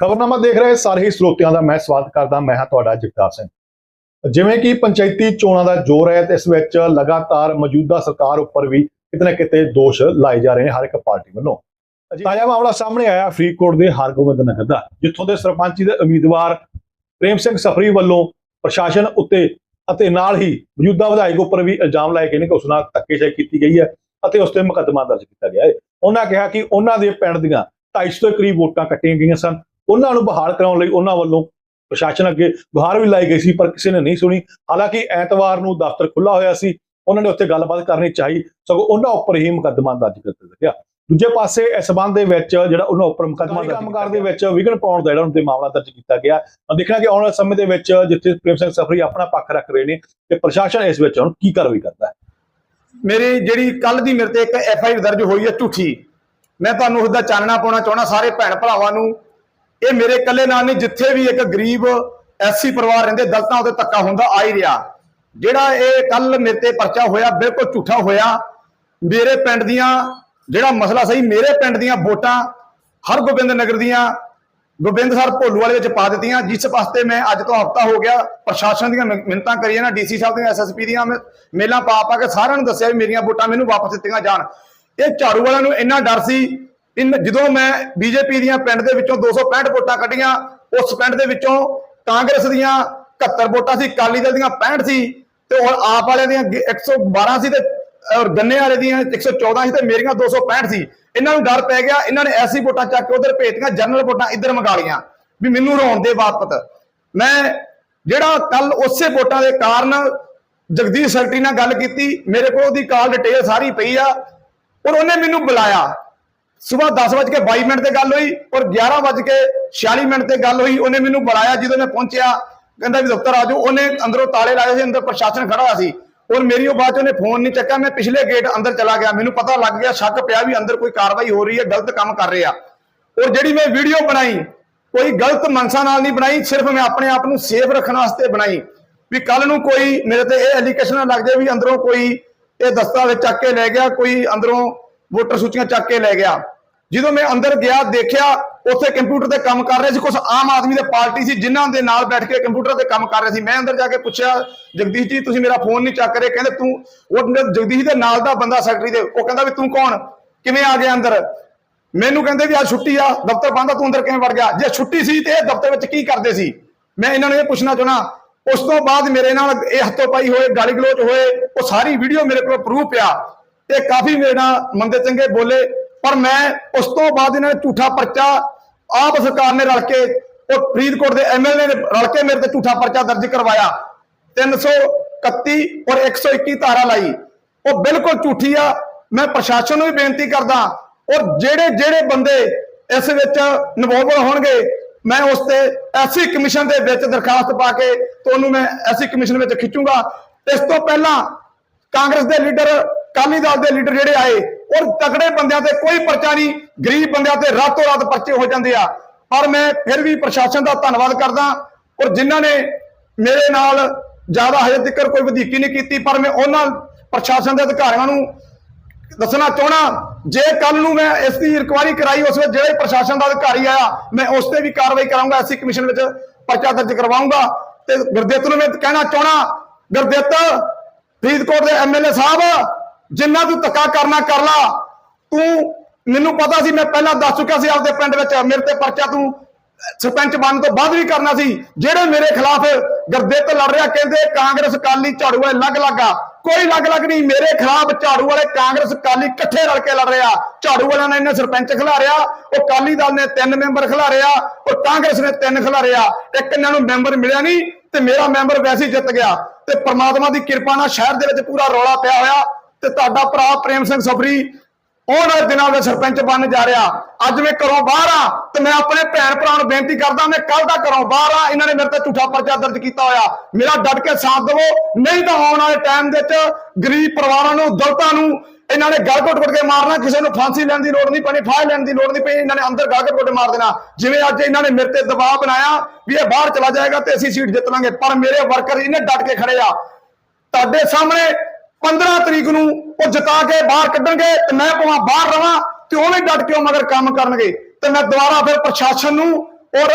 ਖਬਰਨਾਮਾ ਦੇਖ ਰਹੇ ਸਾਰੇ ਹੀ ਸਰੋਤਿਆਂ ਦਾ ਮੈਂ ਸਵਾਗਤ ਕਰਦਾ, ਮੈਂ ਹਾਂ ਤੁਹਾਡਾ ਜਗਤਾਰ ਸਿੰਘ। ਜਿਵੇਂ ਕਿ ਪੰਚਾਇਤੀ ਚੋਣਾਂ ਦਾ ਜ਼ੋਰ ਹੈ ਤੇ ਇਸ ਵਿੱਚ ਲਗਾਤਾਰ ਮੌਜੂਦਾ ਸਰਕਾਰ ਉੱਪਰ ਵੀ ਕਿਤੇ ਨਾ ਕਿਤੇ ਦੋਸ਼ ਲਾਏ ਜਾ ਰਹੇ ਨੇ ਹਰ ਇੱਕ ਪਾਰਟੀ ਵੱਲੋਂ। ਤਾਜ਼ਾ ਮਾਮਲਾ ਸਾਹਮਣੇ ਆਇਆ, ਫਰੀਦਕੋਟ ਦੇ ਹਰਗੋਬਿੰਦ ਨਗਰ ਦਾ, ਜਿੱਥੋਂ ਦੇ ਸਰਪੰਚੀ ਦੇ ਉਮੀਦਵਾਰ ਪ੍ਰੇਮ ਸਿੰਘ ਸਫਰੀ ਵੱਲੋਂ ਪ੍ਰਸ਼ਾਸਨ ਉੱਤੇ ਅਤੇ ਨਾਲ ਹੀ ਮੌਜੂਦਾ ਵਿਧਾਇਕ ਉੱਪਰ ਵੀ ਇਲਜ਼ਾਮ ਲਾਏ ਗਏ ਨੇ ਕਿ ਉਸ ਨਾਲ ਧੱਕੇਸ਼ਾਹੀ ਕੀਤੀ ਗਈ ਹੈ ਅਤੇ ਉਸ ਤੇ ਮੁਕੱਦਮਾ ਦਰਜ ਕੀਤਾ ਗਿਆ ਹੈ। ਉਹਨਾਂ ਕਿਹਾ ਕਿ ਉਹਨਾਂ ਦੇ ਪਿੰਡ ਦੀਆਂ 250 ਦੇ ਕਰੀਬ ਵੋਟਾਂ ਕੱਟੀਆਂ ਗਈਆਂ ਸਨ। ਉਹਨਾਂ ਨੂੰ ਬਹਾਲ ਕਰਾਉਣ ਲਈ ਉਹਨਾਂ ਵੱਲੋਂ ਪ੍ਰਸ਼ਾਸਨ ਅੱਗੇ ਗੁਹਾਰ ਵੀ ਲਾਈ ਗਈ ਸੀ ਪਰ ਕਿਸੇ ਨੇ ਨਹੀਂ ਸੁਣੀ। ਹਾਲਾਂਕਿ ਐਤਵਾਰ ਨੂੰ ਦਫ਼ਤਰ ਖੁੱਲਾ ਹੋਇਆ ਸੀ ਉਹਨਾਂ ਨੇ ਉੱਥੇ ਗੱਲਬਾਤ ਕਰਨੀ ਚਾਹੀ ਸਗੋਂ ਉਹਨਾਂ ਉੱਪਰ ਹੀ ਮੁਕੱਦਮਾ ਦਰਜ ਕਰ ਦਿੱਤਾ ਗਿਆ। ਦੂਜੇ ਪਾਸੇ ਇਸ ਸੰਬੰਧ ਦੇ ਵਿੱਚ ਜਿਹੜਾ ਉਹਨਾਂ ਉੱਪਰ ਮੁਕੱਦਮਾ ਕੰਮਕਾਰ ਦੇ ਵਿੱਚ ਵਿਘਨ ਪਾਉਣ ਦਾ ਜਿਹੜਾ ਉਹਨਾਂ ਤੇ ਮਾਮਲਾ ਦਰਜ ਕੀਤਾ ਗਿਆ। ਦੇਖਣਾ ਕਿ ਆਉਣ ਵਾਲੇ ਸਮੇਂ ਦੇ ਵਿੱਚ ਜਿੱਥੇ ਪ੍ਰੇਮ ਸਿੰਘ ਸਫਰੀ ਆਪਣਾ ਪੱਖ ਰੱਖ ਰਹੇ ਨੇ ਤੇ ਪ੍ਰਸ਼ਾਸਨ ਇਸ ਵਿੱਚ ਹੁਣ ਕੀ ਕਾਰਵਾਈ ਕਰਦਾ ਹੈ? ਮੇਰੀ ਜਿਹੜੀ ਕੱਲ ਦੀ ਮੇਰੇ ਤੇ ਇੱਕ ਐਫ ਆਈ ਦਰਜ ਹੋਈ ਹੈ ਝੂਠੀ। ਮੈਂ ਤੁਹਾਨੂੰ ਉਸਦਾ ਚਾਨਣਾ ਪਾਉਣਾ ਚਾਹਣਾ ਸਾਰੇ ਭੈਣ ਭਰਾਵਾਂ ਨੂੰ ਇਹ ਮੇਰੇ ਇਕੱਲੇ ਨਾਲ ਨਹੀਂ, ਜਿੱਥੇ ਵੀ ਇੱਕ ਗਰੀਬ ਐਸੀ ਪਰਿਵਾਰ ਰਹਿੰਦੇ, ਦਲਤਾਂ ਉਹਦੇ ਧੱਕਾ ਹੁੰਦਾ, ਆ ਹੀ ਰਿਹਾ। ਜਿਹੜਾ ਇਹ ਕੱਲ ਮੇਰੇ ਤੇ ਪਰਚਾ ਹੋਇਆ, ਬਿਲਕੁਲ ਝੂਠਾ ਹੋਇਆ, ਮੇਰੇ ਪਿੰਡ ਦੀਆਂ, ਜਿਹੜਾ ਮਸਲਾ ਸਹੀ, ਮੇਰੇ ਪਿੰਡ ਦੀਆਂ ਵੋਟਾਂ ਹਰ ਗੋਬਿੰਦ ਨਗਰ ਦੀਆਂ, ਗੋਬਿੰਦ ਸਰ ਭੋਲੂ ਵਾਲੇ ਵਿੱਚ ਪਾ ਦਿੱਤੀਆਂ, ਜਿਸ ਵਾਸਤੇ ਮੈਂ ਅੱਜ ਤੋਂ ਹਫਤਾ ਹੋ ਗਿਆ, ਪ੍ਰਸ਼ਾਸਨ ਦੀਆਂ ਮਿ- ਮਿੰਨਤਾਂ ਕਰੀਆਂ ਨਾ ਡੀਸੀ ਸਾਹਿਬ ਦੀਆਂ, ਐਸਐਸਪੀ ਦੀਆਂ ਮੇਲਾਂ ਪਾ ਪਾ ਕੇ ਸਾਰਿਆਂ ਨੂੰ ਦੱਸਿਆ ਵੀ ਮੇਰੀਆਂ ਵੋਟਾਂ ਮੈਨੂੰ ਵਾਪਸ ਦਿੱਤੀਆਂ ਜਾਣ। ਇਹ ਝਾੜੂ ਵਾਲਿਆਂ ਨੂੰ ਇੰਨਾ ਡਰ ਸੀ ਜਦੋਂ ਮੈਂ ਬੀਜੇਪੀ ਦੀਆਂ ਪਿੰਡ ਦੇ ਵਿੱਚੋਂ 265 ਵੋਟਾਂ ਕੱਢੀਆਂ, ਉਸ ਪਿੰਡ ਦੇ ਵਿੱਚੋਂ ਕਾਂਗਰਸ ਦੀਆਂ 71 ਵੋਟਾਂ ਸੀ, ਅਕਾਲੀ ਦਲ ਦੀਆਂ 65 ਸੀ ਤੇ ਹੁਣ ਆਪ ਵਾਲਿਆਂ ਦੀਆਂ ਗ- 112 ਸੀ ਤੇ, ਔਰ ਗੰਨੇ ਵਾਲੇ ਦੀਆਂ 114 ਸੀ ਤੇ ਮੇਰੀਆਂ 265 ਸੀ ਇਹਨਾਂ ਨੂੰ ਡਰ ਪੈ ਗਿਆ, ਇਹਨਾਂ ਨੇ ਐਸੀ ਵੋਟਾਂ ਚੱਕ ਕੇ ਉਧਰ ਭੇਜਤੀਆਂ, ਜਨਰਲ ਵੋਟਾਂ ਇੱਧਰ ਮੰਗਾ ਲੀਆਂ ਵੀ ਮੈਨੂੰ ਰੋਣ ਦੇ ਵਾਪਤ। ਮੈਂ ਜਿਹੜਾ ਕੱਲ ਉਸੇ ਵੋਟਾਂ ਦੇ ਕਾਰਨ ਜਗਦੀਸ਼ ਸੈਕਟਰੀ ਨਾਲ ਗੱਲ ਕੀਤੀ, ਮੇਰੇ ਕੋਲ ਉਹਦੀ ਕਾਲ ਡਿਟੇਲ ਸਾਰੀ ਪਈ ਆ, ਔਰ ਉਹਨੇ ਮੈਨੂੰ ਬੁਲਾਇਆ। ਸਵੇਰ 10:22 ਮਿੰਟ ਤੇ ਗੱਲ ਹੋਈ ਔਰ 11:46 ਮਿੰਟ ਤੇ ਗੱਲ ਹੋਈ। ਉਹਨੇ ਮੈਨੂੰ ਬੁਲਾਇਆ ਜਦੋਂ ਮੈਂ ਪਹੁੰਚਿਆ। ਕਹਿੰਦਾ ਵੀ ਦਫ਼ਤਰ ਆ ਜਾਓ। ਉਹਨੇ ਅੰਦਰੋਂ ਤਾਲੇ ਲਾਏ ਸੀ, ਅੰਦਰ ਪ੍ਰਸ਼ਾਸਨ ਖੜਾ ਹੋਇਆ ਸੀ। ਔਰ ਮੇਰੀ ਉਹ ਬਾਅਦ ਚ ਉਹਨੇ ਫੋਨ ਨਹੀਂ ਚੱਕਿਆ। ਮੈਂ ਪਿਛਲੇ ਗੇਟ ਅੰਦਰ ਚਲਾ ਗਿਆ। ਮੈਨੂੰ ਪਤਾ ਲੱਗ ਗਿਆ, ਸ਼ੱਕ ਪਿਆ ਵੀ ਅੰਦਰ ਕੋਈ ਕਾਰਵਾਈ ਹੋ ਰਹੀ ਹੈ, ਗਲਤ ਕੰਮ ਕਰ ਰਿਹਾ। ਔਰ ਜਿਹੜੀ ਮੈਂ ਵੀਡੀਓ ਬਣਾਈ, ਕੋਈ ਗਲਤ ਮਨਸਾ ਨਾਲ ਨਹੀਂ ਬਣਾਈ। ਸਿਰਫ ਮੈਂ ਆਪਣੇ ਆਪ ਨੂੰ ਸੇਫ ਰੱਖਣ ਵਾਸਤੇ ਬਣਾਈ। ਵੀ ਕੱਲ ਨੂੰ ਕੋਈ ਮੇਰੇ ਤੇ ਇਹ ਐਲੀਗੇਸ਼ਨ ਨਾ ਲੱਗ ਜਾਏ ਵੀ ਅੰਦਰੋਂ ਕੋਈ ਇਹ ਦਸਤਾਵੇਜ਼ ਚੱਕ ਕੇ ਲੈ ਗਿਆ, ਕੋਈ ਅੰਦਰੋਂ ਵੋਟਰ ਸੂਚੀਆਂ ਚੱਕ ਕੇ ਲੈ ਗਿਆ। ਜਦੋਂ ਮੈਂ ਅੰਦਰ ਗਿਆ, ਦੇਖਿਆ, ਉੱਥੇ ਕੰਪਿਊਟਰ ਤੇ ਕੰਮ ਕਰ ਰਹੇ ਸੀ ਕੁਝ ਆਮ ਆਦਮੀ ਦੇ ਪਾਰਟੀ ਸੀ, ਜਿਨ੍ਹਾਂ ਦੇ ਨਾਲ ਬੈਠ ਕੇ ਕੰਪਿਊਟਰ ਤੇ ਕੰਮ ਕਰ ਰਹੇ ਸੀ। ਮੈਂ ਅੰਦਰ ਜਾ ਕੇ ਪੁੱਛਿਆ, ਜਗਦੀਸ਼ ਜੀ, ਤੁਸੀਂ ਮੇਰਾ ਫੋਨ ਨਹੀਂ ਚੱਕ ਰਹੇ? ਕਹਿੰਦੇ, ਤੂੰ, ਉਹ ਜਗਦੀਸ਼ ਦੇ ਨਾਲ ਦਾ ਬੰਦਾ ਸੈਕਟਰੀ ਦੇ। ਉਹ ਕਹਿੰਦਾ ਵੀ, ਤੂੰ ਕੌਣ? ਕਿਵੇਂ ਆ ਗਿਆ ਅੰਦਰ? ਮੈਨੂੰ ਕਹਿੰਦੇ ਵੀ ਅੱਜ ਛੁੱਟੀ ਆ, ਦਫ਼ਤਰ ਬੰਦ ਆ, ਤੂੰ ਅੰਦਰ ਕਿਵੇਂ ਵੜ ਗਿਆ? ਜੇ ਛੁੱਟੀ ਸੀ ਤੇ ਇਹ ਦਫ਼ਤਰ ਵਿੱਚ ਕੀ ਕਰਦੇ ਸੀ? ਮੈਂ ਇਹਨਾਂ ਨੂੰ ਇਹ ਪੁੱਛਣਾ ਚਾਹਣਾ ਉਸ ਤੋਂ ਬਾਅਦ ਮੇਰੇ ਨਾਲ ਇਹ ਹੱਥੋਂ ਪਾਈ ਹੋਏ ਗਾਲੀ ਗਲੋਚ ਹੋਏ, ਉਹ ਸਾਰੀ ਵੀਡੀਓ ਮੇਰੇ ਕੋਲ ਪ੍ਰੂਫ ਪਿਆ ਤੇ ਕਾਫੀ ਮੇਰੇ ਨਾਲ ਮੰਦੇ ਚੰਗੇ ਬੋਲੇ ਪਰ ਮੈਂ ਉਸ ਤੋਂ ਬਾਅਦ ਇਹਨਾਂ ਨੇ ਝੂਠਾ ਪਰਚਾ ਆਪ ਸਰਕਾਰ ਨੇ ਰਲ ਕੇ ਉਹ ਫਰੀਦਕੋਟ ਦੇ ਐਮਐਲਏ ਨੇ ਰਲ ਕੇ ਮੇਰੇ ਤੇ ਝੂਠਾ ਪਰਚਾ ਦਰਜ ਕਰਵਾਇਆ। 331 ਔਰ 121 ਧਾਰਾ ਲਾਈ। ਉਹ ਬਿਲਕੁਲ ਝੂਠੀ ਆ। ਮੈਂ ਪ੍ਰਸ਼ਾਸਨ ਨੂੰ ਵੀ ਬੇਨਤੀ ਕਰਦਾ ਔਰ ਜਿਹੜੇ ਜਿਹੜੇ ਬੰਦੇ ਇਸ ਵਿੱਚ ਇਨਵੋਲਵ ਹੋਣਗੇ, ਮੈਂ ਉਸ ਤੇ ਐਸੀ ਕਮਿਸ਼ਨ ਦੇ ਵਿੱਚ ਦਰਖਾਸਤ ਪਾ ਕੇ ਤੁਹਾਨੂੰ ਮੈਂ ਐਸੀ ਕਮਿਸ਼ਨ ਵਿੱਚ ਖਿੱਚੂੰਗਾ। ਇਸ ਤੋਂ ਪਹਿਲਾਂ ਕਾਂਗਰਸ ਦੇ ਲੀਡਰ ਕਾਲੀ ਦਲ ਦੇ ਲੀਡਰ ਜਿਹੜੇ ਆਏ ਔਰ ਤਕੜੇ ਬੰਦਿਆਂ ਤੇ ਕੋਈ ਪਰਚਾ ਨਹੀਂ, ਗਰੀਬ ਬੰਦਿਆਂ ਤੇ ਰਾਤੋਂ ਰਾਤ ਪਰਚੇ ਹੋ ਜਾਂਦੇ ਆ। ਪਰ ਮੈਂ ਫਿਰ ਵੀ ਪ੍ਰਸ਼ਾਸਨ ਦਾ ਧੰਨਵਾਦ ਕਰਦਾ ਔਰ ਜਿਨ੍ਹਾਂ ਨੇ ਮੇਰੇ ਨਾਲ ਜ਼ਿਆਦਾ ਹਜੇ ਤੱਕ ਕੋਈ ਵਧੀਕੀ ਨਹੀਂ ਕੀਤੀ, ਪਰ ਮੈਂ ਉਹਨਾਂ ਪ੍ਰਸ਼ਾਸਨ ਦੇ ਅਧਿਕਾਰੀਆਂ ਨੂੰ ਦੱਸਣਾ ਚਾਹਣਾ ਜੇ ਕੱਲ ਨੂੰ ਮੈਂ ਇਸ ਦੀ ਇਨਕੁਆਇਰੀ ਕਰਾਈ, ਉਸ ਵਿੱਚ ਜਿਹੜੇ ਪ੍ਰਸ਼ਾਸਨ ਦਾ ਅਧਿਕਾਰੀ ਆਇਆ, ਮੈਂ ਉਸ ਤੇ ਵੀ ਕਾਰਵਾਈ ਕਰਾਂਗਾ ਐਸੀ ਕਮਿਸ਼ਨ ਵਿੱਚ ਪਰਚਾ ਦਰਜ ਕਰਵਾਉਂਗਾ। ਤੇ ਗੁਰਦਿੱਤ ਨੂੰ ਮੈਂ ਕਹਿਣਾ ਚਾਹਣਾ ਗੁਰਦਿੱਤ ਫਰੀਦਕੋਟ ਦੇ ਐਮਐਲਏ ਸਾਹਿਬ ਜਿੰਨਾ ਤੂੰ ਧੱਕਾ ਕਰਨਾ ਕਰ ਲਾ। ਤੂੰ ਮੈਨੂੰ ਪਤਾ ਸੀ, ਮੈਂ ਪਹਿਲਾਂ ਦੱਸ ਚੁੱਕਿਆ ਸੀ ਆਪਦੇ ਪਿੰਡ ਵਿੱਚ, ਮੇਰੇ ਤੇ ਪਰਚਾ ਤੂੰ ਸਰਪੰਚ ਬਣਨ ਤੋਂ ਬਾਅਦ ਵੀ ਕਰਨਾ ਸੀ। ਜਿਹੜੇ ਮੇਰੇ ਖਿਲਾਫ ਗਰਦਿੱਤ ਲੜ ਰਿਹਾ, ਕਹਿੰਦੇ ਕਾਂਗਰਸ ਕਾਲੀ ਝਾੜੂ ਵਾਲੇ ਲੱਗ ਲੱਗਾ ਕੋਈ ਲੱਗ ਲੱਗ ਨਹੀਂ, ਮੇਰੇ ਖਿਲਾਫ ਝਾੜੂ ਵਾਲੇ ਕਾਂਗਰਸ ਕਾਲੀ ਇਕੱਠੇ ਰਲ ਕੇ ਲੜ ਰਿਹਾ। ਝਾੜੂ ਵਾਲਿਆਂ ਨੇ ਇਹਨੇ ਸਰਪੰਚ ਖਿਲਾਰਿਆ ਉਹ ਕਾਲੀ ਦਲ ਨੇ ਤਿੰਨ ਮੈਂਬਰ ਖਿਲਾਰਿਆ ਉਹ ਕਾਂਗਰਸ ਨੇ ਤਿੰਨ ਖਿਲਾਰਿਆ ਇੱਕ ਇਹਨਾਂ ਨੂੰ ਮੈਂਬਰ ਮਿਲਿਆ ਨਹੀਂ ਤੇ ਮੇਰਾ ਮੈਂਬਰ ਵੈਸੇ ਜਿੱਤ ਗਿਆ। ਤੇ ਪ੍ਰਮਾਤਮਾ ਦੀ ਕਿਰਪਾ ਨਾਲ ਸ਼ਹਿਰ ਦੇ ਵਿੱਚ ਪੂਰਾ ਰੌਲਾ ਪਿਆ ਹੋਇਆ। ਤੇ ਤੁਹਾਡਾ ਭਰਾ ਪ੍ਰੇਮ ਸਿੰਘ ਸਫਰੀ ਉਹਨਾਂ ਦਿਨਾਂ ਦਾ ਸਰਪੰਚ ਬਣ ਜਾ ਰਿਹਾ। ਅੱਜ ਮੈਂ ਘਰੋਂ ਬਾਹਰ ਆ ਤੇ ਮੈਂ ਆਪਣੇ ਭੈਣ ਭਰਾ ਨੂੰ ਬੇਨਤੀ ਕਰਦਾ, ਮੈਂ ਕੱਲ ਦਾ ਘਰੋਂ ਬਾਹਰ ਆ, ਇਹਨਾਂ ਨੇ ਮੇਰੇ ਤੇ ਝੂਠਾ ਪਰਚਾ ਦਰਜ ਕੀਤਾ ਹੋਇਆ। ਮੇਰਾ ਡਟ ਕੇ ਸਾਥ ਦਿਵੋ, ਨਹੀਂ ਤਾਂ ਆਉਣ ਵਾਲੇ ਟਾਈਮ ਦੇ ਵਿੱਚ ਗਰੀਬ ਪਰਿਵਾਰਾਂ ਨੂੰ, ਦਲਤਾਂ ਨੂੰ ਇਹਨਾਂ ਨੇ ਗਲ ਘੁੱਟ ਘੁੱਟ ਕੇ ਮਾਰਨਾ, ਕਿਸੇ ਨੂੰ ਫਾਂਸੀ ਲੈਣ ਦੀ ਲੋੜ ਨਹੀਂ ਪੈਣੀ, ਫਾਹ ਲੈਣ ਦੀ ਲੋੜ ਨਹੀਂ ਪਈ ਇਹਨਾਂ ਨੇ ਅੰਦਰ ਗਲ ਘੁੱਟ ਘੁੱਟ ਮਾਰ ਦੇਣਾ। ਜਿਵੇਂ ਅੱਜ ਇਹਨਾਂ ਨੇ ਮੇਰੇ ਤੇ ਦਬਾਅ ਬਣਾਇਆ ਵੀ ਇਹ ਬਾਹਰ ਚਲਾ ਜਾਏਗਾ ਤੇ ਅਸੀਂ ਸੀਟ ਜਿੱਤ ਲਾਂਗੇ, ਪਰ ਮੇਰੇ ਵਰਕਰ ਇਹਨੇ ਡਟ ਕੇ ਖੜੇ ਆ। ਤੁਹਾਡੇ ਸਾਹਮਣੇ 15 ਤਰੀਕ ਨੂੰ ਉਹ ਜਿਤਾ ਕੇ ਬਾਹਰ ਕੱਢਣਗੇ ਤੇ ਮੈਂ ਭਾਵੇਂ ਬਾਹਰ ਰਵਾਂ ਤੇ ਉਹ ਵੀ ਡਟ ਕੇ ਉਹ ਮਗਰ ਕੰਮ ਕਰਨਗੇ। ਤੇ ਮੈਂ ਦੁਬਾਰਾ ਫਿਰ ਪ੍ਰਸ਼ਾਸਨ ਨੂੰ ਔਰ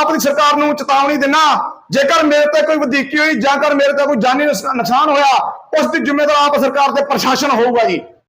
ਆਪ ਦੀ ਸਰਕਾਰ ਨੂੰ ਚੇਤਾਵਨੀ ਦਿੰਨਾ, ਜੇਕਰ ਮੇਰੇ ਤੇ ਕੋਈ ਵਧੀਕੀ ਹੋਈ ਜਾਂ ਕਰ ਮੇਰੇ ਤੇ ਕੋਈ ਜਾਨੀ ਨੁਕਸ- ਨੁਕਸਾਨ ਹੋਇਆ, ਉਸ ਦੀ ਜ਼ਿੰਮੇਵਾਰ ਆਪ ਸਰਕਾਰ ਤੇ ਪ੍ਰਸ਼ਾਸਨ ਹੋਊਗਾ ਜੀ।